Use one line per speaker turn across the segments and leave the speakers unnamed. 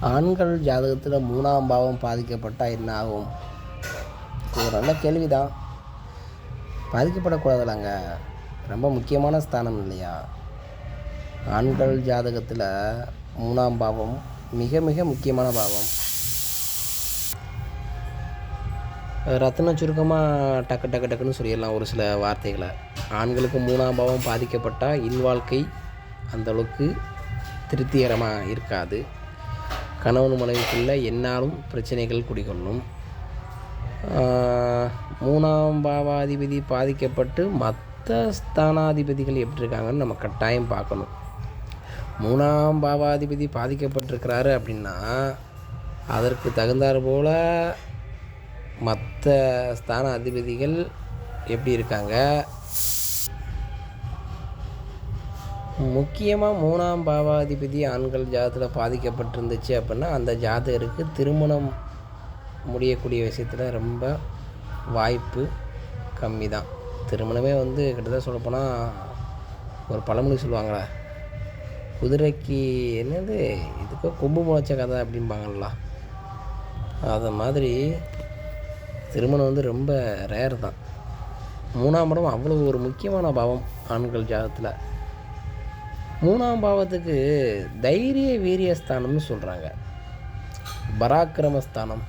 ஆண்கள் ஜாதகத்தில் மூணாம் பாவம் பாதிக்கப்பட்டால் என்ன ஆகும் இது ஒரு நல்ல கேள்வி தான் பாதிக்கப்படக்கூடாதுலங்க. ரொம்ப முக்கியமான ஸ்தானம் இல்லையா? ஆண்கள் ஜாதகத்தில் மூணாம் பாவம் மிக மிக முக்கியமான பாவம். ரத்ன சுருக்கமாக டக்கு டக்கு டக்குன்னு சொல்லிடலாம் ஒரு சில வார்த்தைகளை. ஆண்களுக்கு மூணாம் பாவம் பாதிக்கப்பட்டால் இல்வாழ்க்கை அந்த அளவுக்கு திருப்திகரமாக இருக்காது. கணவன் மனைவிக்குள்ளே என்னாலும் பிரச்சனைகள் குடிகொள்ளும். மூணாம் பாவாதிபதி பாதிக்கப்பட்டு மற்ற ஸ்தானாதிபதிகள் எப்படி இருக்காங்கன்னு நம்ம கட்டாயம் பார்க்கணும். மூணாம் பாவாதிபதி பாதிக்கப்பட்டிருக்கிறாரு அப்படின்னா அதற்கு தகுந்தாறு போல் மற்ற ஸ்தான அதிபதிகள் எப்படி இருக்காங்க? முக்கியமாக மூணாம் பாவாதிபதி ஆண்கள் ஜாதத்தில் பாதிக்கப்பட்டிருந்துச்சு அப்படின்னா அந்த ஜாதகருக்கு திருமணம் முடியக்கூடிய விஷயத்தில் ரொம்ப வாய்ப்பு கம்மி தான் திருமணமே வந்து கிட்டத்தட்ட சொல்லப்போனால் ஒரு பழமொழி சொல்லுவாங்களே? குதிரைக்கு என்னது? இதுக்கோ கொம்பு முளைச்ச கதை அப்படிம்பாங்களா அது மாதிரி திருமணம் வந்து ரொம்ப ரேர் தான். மூணாம் படம் அவ்வளோ ஒரு முக்கியமான பாவம் ஆண்கள் ஜாதத்தில் மூணாம் பாவத்துக்கு தைரிய வீரியஸ்தானம்னு சொல்கிறாங்க பராக்கிரமஸ்தானம்.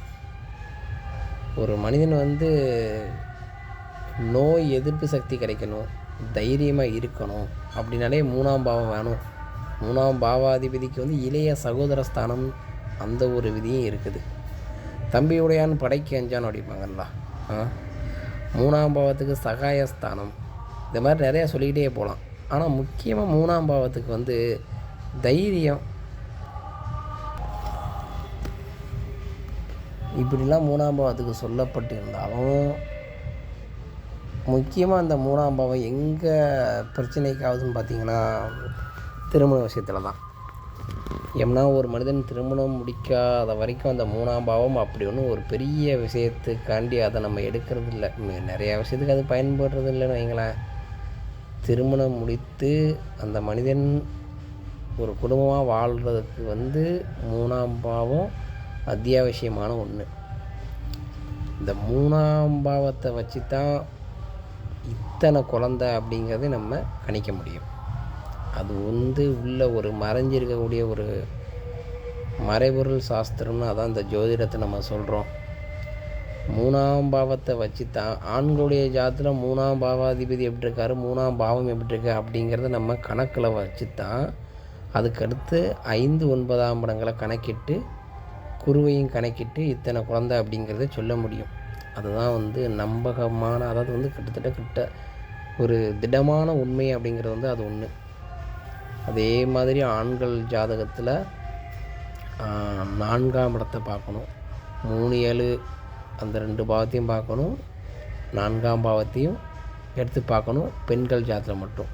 ஒரு மனிதன் வந்து நோய் எதிர்ப்பு சக்தி கிடைக்கணும் தைரியமாக இருக்கணும் அப்படின்னாலே மூணாம் பாவம் வேணும். மூணாம் பாவாதிபதிக்கு வந்து இளைய சகோதர ஸ்தானம் அந்த ஒரு விதியும் இருக்குது. தம்பியுடையான் படைக்கு அஞ்சான் அப்படிம்பாங்கல்ல ஆ? மூணாம் பாவத்துக்கு சகாயஸ்தானம். இந்த மாதிரி நிறையா சொல்லிக்கிட்டே போகலாம் ஆனால் முக்கியமாக மூணாம் பாவத்துக்கு வந்து தைரியம். இப்படிலாம் மூணாம் பாவத்துக்கு சொல்லப்பட்டிருந்தாலும் முக்கியமாக அந்த மூணாம் பாவம் எங்கே பிரச்சனைக்காகுதுன்னு பார்த்தீங்கன்னா திருமண விஷயத்தில் தான் ஏம்னா ஒரு மனிதன் திருமணம் முடிக்காத வரைக்கும் அந்த மூணாம் பாவம் அப்படி ஒன்றும் ஒரு பெரிய விஷயத்துக்காண்டி அதை நம்ம எடுக்கிறது இல்லை நிறையா விஷயத்துக்கு அது பயன்படுறது இல்லைன்னு வைங்களேன். திருமணம் முடித்து அந்த மனிதன் ஒரு குடும்பமாக வாழ்கிறதுக்கு வந்து மூணாம் பாவம் அத்தியாவசியமான ஒன்று இந்த மூணாம் பாவத்தை வச்சு தான் இத்தனை குழந்தை அப்படிங்கிறத நம்ம கணிக்க முடியும். அது வந்து உள்ள ஒரு மறைஞ்சிருக்கக்கூடிய ஒரு மறைபொருள் சாஸ்திரம்னு அதான் இந்த ஜோதிடத்தை நம்ம சொல்கிறோம் மூணாம் பாவத்தை வச்சு தான் ஆண்களுடைய ஜாதத்தில் மூணாம் பாவாதிபதி எப்படி இருக்காரு மூணாம் பாவம் எப்படி இருக்கு அப்படிங்கிறத நம்ம கணக்கில் வச்சு தான் அதுக்கடுத்து ஐந்து ஒன்பதாம் படங்களை கணக்கிட்டு குருவையும் கணக்கிட்டு இத்தனை குழந்தை அப்படிங்கிறத சொல்ல முடியும். அதுதான் வந்து நம்பகமான அதாவது வந்து கிட்டத்தட்ட கிட்ட ஒரு திடமான உண்மை அப்படிங்கிறது வந்து அது ஒன்று அதே மாதிரி ஆண்கள் ஜாதகத்தில் நான்காம் இடத்தை பார்க்கணும். மூணு ஏழு அந்த ரெண்டு பாவத்தையும் பார்க்கணும். நான்காம் பாவத்தையும் எடுத்து பார்க்கணும். பெண்கள் ஜாதத்தில் மட்டும்.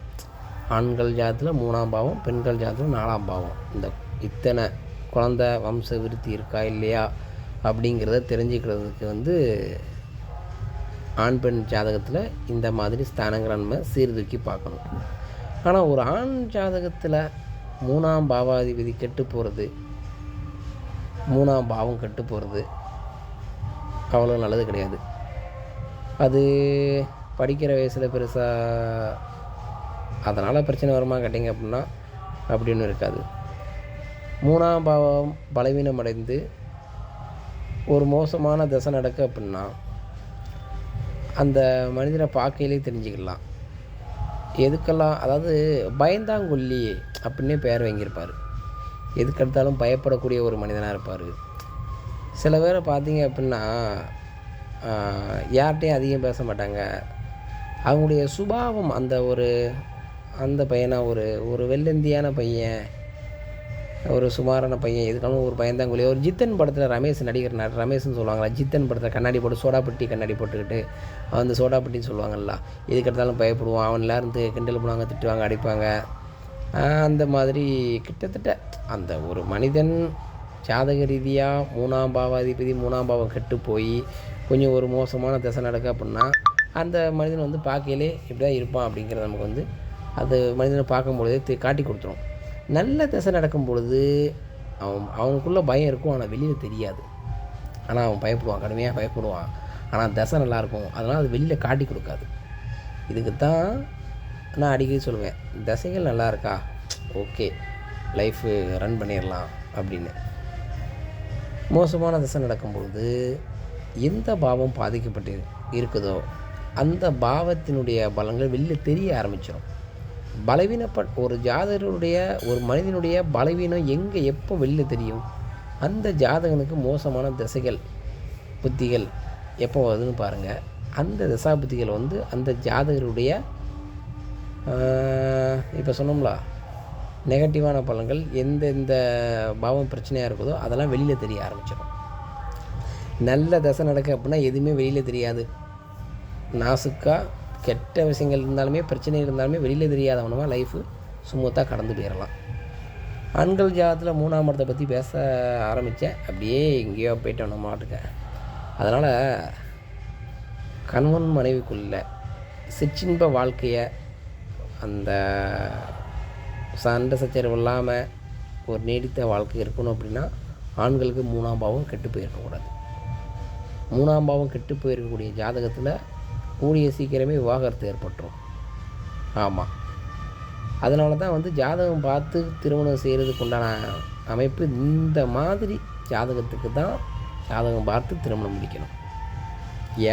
ஆண்கள் ஜாதத்தில் மூணாம் பாவம் பெண்கள் ஜாதத்தில் நாலாம் பாவம். இந்த இத்தனை குழந்த வம்ச விருத்தி இருக்கா இல்லையா அப்படிங்கிறத தெரிஞ்சுக்கிறதுக்கு வந்து ஆண் பெண் ஜாதகத்தில் இந்த மாதிரி ஸ்தானங்களை நம்ம சீர்தூக்கி பார்க்கணும். ஆனால் ஒரு ஆண் ஜாதகத்தில் மூணாம் பாவாதிபதி கெட்டு போகிறது மூணாம் பாவம் கெட்டு போகிறது அவ்வளோ நல்லது கிடையாது. அது படிக்கிற வயசில் பெருசாக அதனால் பிரச்சனை வருமா கேட்டிங்க அப்படின்னா அப்படின்னு இருக்காது. மூணாம் பாவம் பலவீனம் அடைந்து ஒரு மோசமான தசை நடக்கு அப்படின்னா அந்த மனிதனை பார்க்கையிலே தெரிஞ்சுக்கலாம். எதுக்கெல்லாம் அதாவது பயந்தாங்கொல்லி அப்படின்னே பெயர் வாங்கியிருப்பார். எதுக்கெடுத்தாலும் பயப்படக்கூடிய ஒரு மனிதனாக இருப்பார். சில பேரை பார்த்தீங்க அப்படின்னா யார்கிட்டையும் அதிகம் பேச மாட்டாங்க. அவங்களுடைய சுபாவம் அந்த ஒரு அந்த பையனை ஒரு ஒரு வெள்ளந்தியான பையன் ஒரு சுமாரான பையன் இதுக்கான ஒரு பயந்தாங்குழி. ஒரு ஜித்தன் படத்தில் ரமேஷ் நடிகர் ந- ரமேஷ்னு சொல்லுவாங்களா ஜித்தன் படத்தில் கண்ணாடி போட்டு சோடாப்பட்டி கண்ணாடி போட்டுக்கிட்டு அவன் அந்த சோடாப்பட்டின்னு சொல்லுவாங்கல்ல எதுக்கு எடுத்தாலும் பயப்படுவான். அவன் எல்லாரும் கிண்டல் பண்ணுவாங்க திட்டுவாங்க அடிப்பாங்க. அந்த மாதிரி கிட்டத்தட்ட அந்த ஒரு மனிதன் ஜாதக ரீதியாக மூணாம் பாவாதிபதி மூணாம் பாவம் கெட்டு போய் கொஞ்சம் ஒரு மோசமான திசை நடக்க அப்படின்னா அந்த மனிதன் வந்து பார்க்கையிலே இப்படி தான் இருப்பான் அப்படிங்கிறது நமக்கு வந்து அது மனிதனை பார்க்கும்பொழுதே காட்டி கொடுத்துரும். நல்ல திசை நடக்கும் பொழுது அவன் அவனுக்குள்ளே பயம் இருக்கும் ஆனால் வெளியில் தெரியாது. ஆனால் அவன் பயப்படுவான் கடுமையாக பயப்படுவான். ஆனால் திசை நல்லாயிருக்கும் அதனால் அது வெளியில் காட்டி கொடுக்காது. இதுக்கு தான் நான் அடிக்கடி சொல்லுவேன் தசைகள் நல்லா இருக்கா? ஓகே லைஃபு ரன் பண்ணிடலாம் அப்படின்னு. மோசமான திசை நடக்கும்பொழுது எந்த பாவம் பாதிக்கப்பட்டு இருக்குதோ அந்த பாவத்தினுடைய பலங்கள் வெளியில் தெரிய ஆரம்பிச்சிடும் பலவீனப்பட் ஒரு ஜாதகருடைய ஒரு மனிதனுடைய பலவீனம் எங்கே எப்போ வெளியில் தெரியும்? அந்த ஜாதகனுக்கு மோசமான திசைகள் புத்திகள் எப்போ வருதுன்னு பாருங்கள் அந்த திசா புத்திகள் வந்து அந்த ஜாதகருடைய இப்போ சொன்னோம்ல நெகட்டிவான பலன்கள் எந்தெந்த பாவம் பிரச்சனையாக இருக்குதோ அதெல்லாம் வெளியில் தெரிய ஆரம்பிச்சிடும் நல்ல தசை நடக்க அப்படின்னா எதுவுமே வெளியில் தெரியாது. நாசுக்காக கெட்ட விஷயங்கள் இருந்தாலுமே பிரச்சனை இருந்தாலுமே வெளியில் தெரியாதவனமாக லைஃபு சுமூத்தாக கடந்து போயிடலாம் ஆண்கள் ஜாதத்தில் மூணாம் இடத்தை பற்றி பேச ஆரம்பித்தேன் அப்படியே எங்கேயோ போயிட்டோம் நம்ம மாட்டுக்க அதனால் கணவன் மனைவிக்குள்ள சிற்றின்ப வாழ்க்கையை அந்த சண்டை சச்சரவு இல்லாமல் ஒரு நீடித்த வாழ்க்கை இருக்கணும் அப்படின்னா ஆண்களுக்கு மூணாம் பாவம் கெட்டு போயிருக்கக்கூடாது. மூணாம் பாவம் கெட்டு போயிருக்கக்கூடிய ஜாதகத்தில் கூடிய சீக்கிரமே விவாகரத்து ஏற்பட்டுரும். ஆமாம் அதனால தான் வந்து ஜாதகம் பார்த்து திருமணம் செய்கிறதுக்கு உண்டான அமைப்பு இந்த மாதிரி ஜாதகத்துக்கு தான் ஜாதகம் பார்த்து திருமணம் முடிக்கணும்.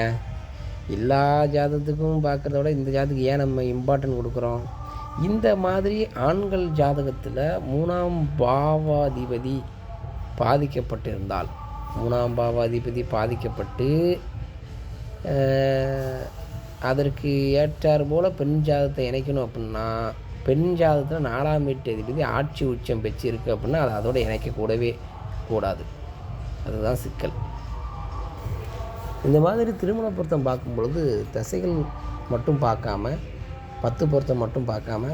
ஏன்? எல்லா ஜாதகத்துக்கும் பார்க்குறத விட இந்த ஜாதகம் ஏன் நம்ம இம்பார்ட்டன்ட் கொடுக்குறோம்? இந்த மாதிரி ஆண்கள் ஜாதகத்தில் மூணாம் பாவாதிபதி பாதிக்கப்பட்டிருந்தால் மூணாம் பாவாதிபதி பாதிக்கப்பட்டு அதற்கு ஏற்றாறு போல் பெண் ஜாதகத்தை இணைக்கணும் அப்படின்னா பெண் ஜாதகத்தில் நாலாம் வீட்டு அதிபதி ஆட்சி உச்சம் பெற்றிருக்கு அப்படின்னா அதை அதோடு இணைக்கக்கூடவே கூடாது. அதுதான் சிக்கல். இந்த மாதிரி திருமண பொருத்தம் பார்க்கும் பொழுது தசைகள் மட்டும் பார்க்காம பத்து பொருத்தம் மட்டும் பார்க்காம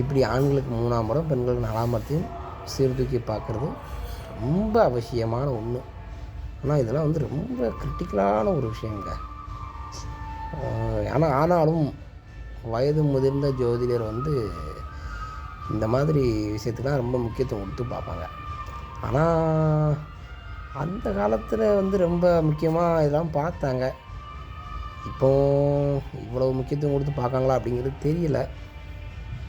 இப்படி ஆண்களுக்கு மூணாம் இடம் பெண்களுக்கு நாலாம் இடத்தையும் சீர்தூக்கி பார்க்குறது ரொம்ப அவசியமான ஒன்று ஆனால் இதெல்லாம் வந்து ரொம்ப கிரிட்டிக்கலான ஒரு விஷயங்க. ஆனால் ஆனாலும் வயது முதிர்ந்த ஜோதிடர் வந்து இந்த மாதிரி விஷயத்துக்குலாம் ரொம்ப முக்கியத்துவம் கொடுத்து பார்ப்பாங்க. ஆனால் அந்த காலத்தில் வந்து ரொம்ப முக்கியமாக இதெல்லாம் பார்த்தாங்க. இப்போ இவ்வளோ முக்கியத்துவம் கொடுத்து பார்க்காங்களா அப்படிங்கிறது தெரியல.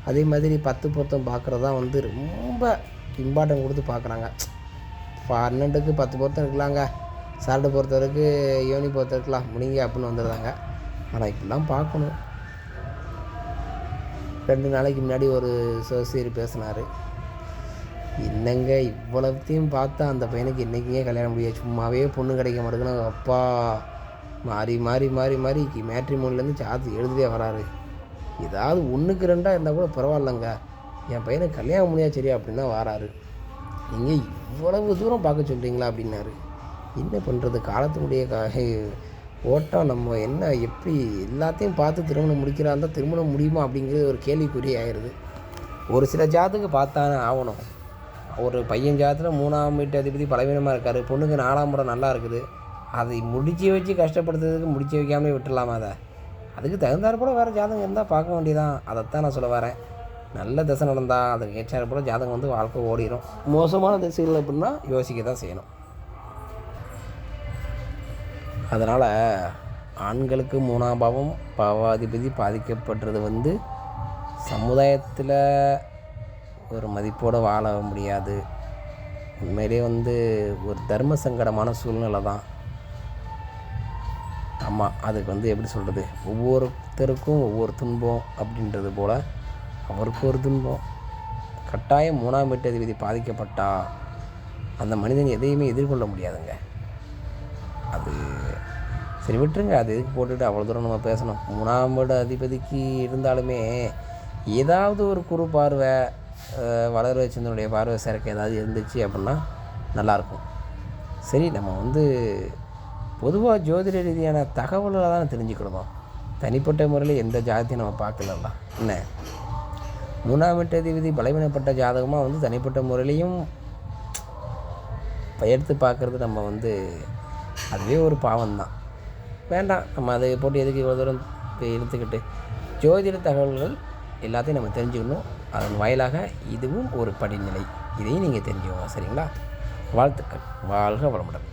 அதே மாதிரி பத்து பொருத்தம் பார்க்குறது தான் வந்து ரொம்ப இம்பார்ட்டன்ட் கொடுத்து பார்க்குறாங்க. பன்னெண்டுக்கு பத்து பொருத்தம் இருக்கலாங்க. சால்ட்டு பொறுத்தவரைக்கு யோனி பொறுத்த இருக்கலாம் முடிங்க அப்படின்னு வந்துடுறாங்க. ஆனால் இப்படிலாம் பார்க்கணும். ரெண்டு நாளைக்கு முன்னாடி ஒரு சோசியர் பேசினார். என்னங்க இவ்வளவுத்தையும் பார்த்தா அந்த பையனுக்கு இன்றைக்கியே கல்யாணம் முடியாது சும்மாவே பொண்ணு கிடைக்க மாட்டேங்குது அப்பா. மாறி மாறி மாறி மாறி மேட்ரிமோனிலேருந்து சார்ஜ் எழுதிட்டே வராரு. ஏதாவது ஒன்றுக்கு ரெண்டாக இருந்தால் கூட பரவாயில்லைங்க. என் பையனை கல்யாணம் முடியாது சரியா அப்படின்னு தான் வராரு. நீங்கள் இவ்வளவு தூரம் பார்க்க சொல்கிறீங்களா அப்படின்னாரு. என்ன பண்ணுறது காலத்தினுடைய க ஓட்டம் நம்ம என்ன எப்படி எல்லாத்தையும் பார்த்து திருமணம் முடிக்கிறா இருந்தால் திருமணம் முடியுமா அப்படிங்கிறது ஒரு கேள்விக்குறி ஆயிடுது ஒரு சில ஜாத்துக்கு பார்த்தானே ஆகணும். ஒரு பையன் ஜாதத்தில் மூணாம் வீட்டு அதிபதி பலவீனமாக இருக்கார். பொண்ணுக்கு நாலாம் முறை நல்லா இருக்குது. அதை முடிச்சு வச்சு கஷ்டப்படுத்துறதுக்கு முடிச்சு வைக்காமலே விட்டுடலாமா அதை? அதுக்கு தகுந்தாற் போல் வேறு ஜாதகம் இருந்தால் பார்க்க வேண்டியதான் அதைத்தான் நான் சொல்ல வரேன். நல்ல திசை நடந்தால் அதுக்கு ஏற்றாறு போல் ஜாதகம் வந்து வாழ்க்கை ஓடிடும் மோசமான திசைகள் அப்படின்னா யோசிக்க தான் செய்யணும். அதனால் ஆண்களுக்கு மூணாம் பாவம் பாவாதிபதி பாதிக்கப்படுறது வந்து சமுதாயத்தில் ஒரு மதிப்போடு வாழ முடியாது. உண்மையிலே வந்து ஒரு தர்ம சங்கடமான சூழ்நிலை தான் ஆமாம் அதுக்கு வந்து எப்படி சொல்கிறது ஒவ்வொருத்தருக்கும் ஒவ்வொரு துன்பம் அப்படின்றது போல் அவருக்கு ஒரு துன்பம். கட்டாயம் மூணாம் வீட்டு அதிபதி பாதிக்கப்பட்டா அந்த மனிதன் எதையுமே எதிர்கொள்ள முடியாதுங்க. அது சரி விட்டுருங்க. அது எதுக்கு போட்டுட்டு அவ்வளோ தூரம் நம்ம பேசணும். மூணாம் வீடு அதிபதிக்கு இருந்தாலுமே ஏதாவது ஒரு குறு பார்வை அஹ், சிந்தனுடைய பார்வை சேர்க்க ஏதாவது இருந்துச்சு அப்படின்னா நல்லாயிருக்கும் சரி நம்ம வந்து பொதுவாக ஜோதிட ரீதியான தகவல்களை தான் தெரிஞ்சுக்கணுமா தனிப்பட்ட முறையில் எந்த ஜாதத்தையும் நம்ம பார்க்கலாம் என்ன? மூணாம் வீட்டு அதிபதி பலவீனப்பட்ட ஜாதகமாக வந்து தனிப்பட்ட முறையிலையும் எடுத்து பார்க்குறது நம்ம வந்து அதுவே ஒரு பாவம் தான் வேண்டாம். நம்ம அதை போட்டு எதுக்கு இவ்வளோ தூரம் எடுத்துக்கிட்டு ஜோதிட தகவல்கள் எல்லாத்தையும் நம்ம தெரிஞ்சுக்கணும். அதன் வாயிலாக இதுவும் ஒரு படிநிலை. இதையும் நீங்கள் தெரிஞ்சுக்கோங்க. சரிங்களா? வாழ்த்துக்கள். வாழ்க வளமுடன்.